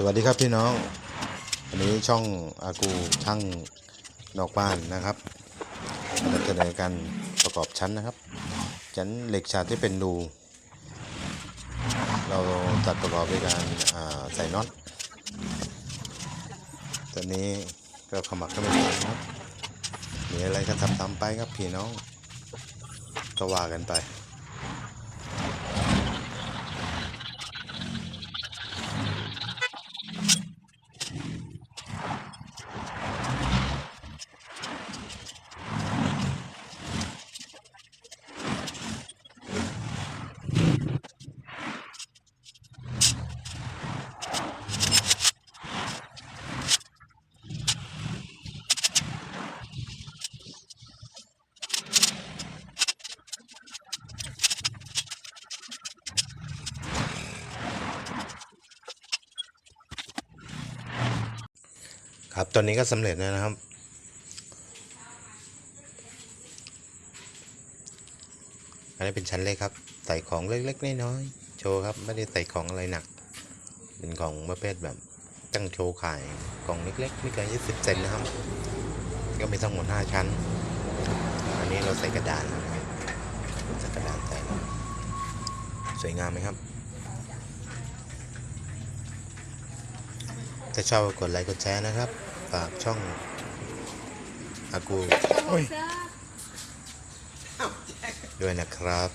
สวัสดีครับพี่น้องวันนี้ช่องอากูช่างนอกบ้านนะครับนำเสนอการประกอบชั้นนะครับ ชั้นเหล็กฉาบที่เป็นรูเราตัดประกอบด้วยการใส่น็อตตอนนี้ก็ขมักก็ไม่ได้นครับมีอะไรก็ทำๆไปครับพี่น้องก็ว่ากันไป ครับตอนนี้ก็สำเร็จแล้วนะครับ อันนี้เป็นชั้นเล็กครับ ใส่ของเล็กๆน้อยๆโชว์ครับ ไม่ได้ใส่ของอะไรหนัก เป็นของประเภทแบบตั้งโชว์ขายกล่องเล็กๆ ไม่เกิน20เซนนะครับ ก็มีทั้งหมด5ชั้น อันนี้เราใส่กระดานนะครับใส่กระดานใส่สวยงามไหมครับถ้าชอบกดไลค์กดแชร์นะครับ ฝากช่องอากูด้วยนะครับ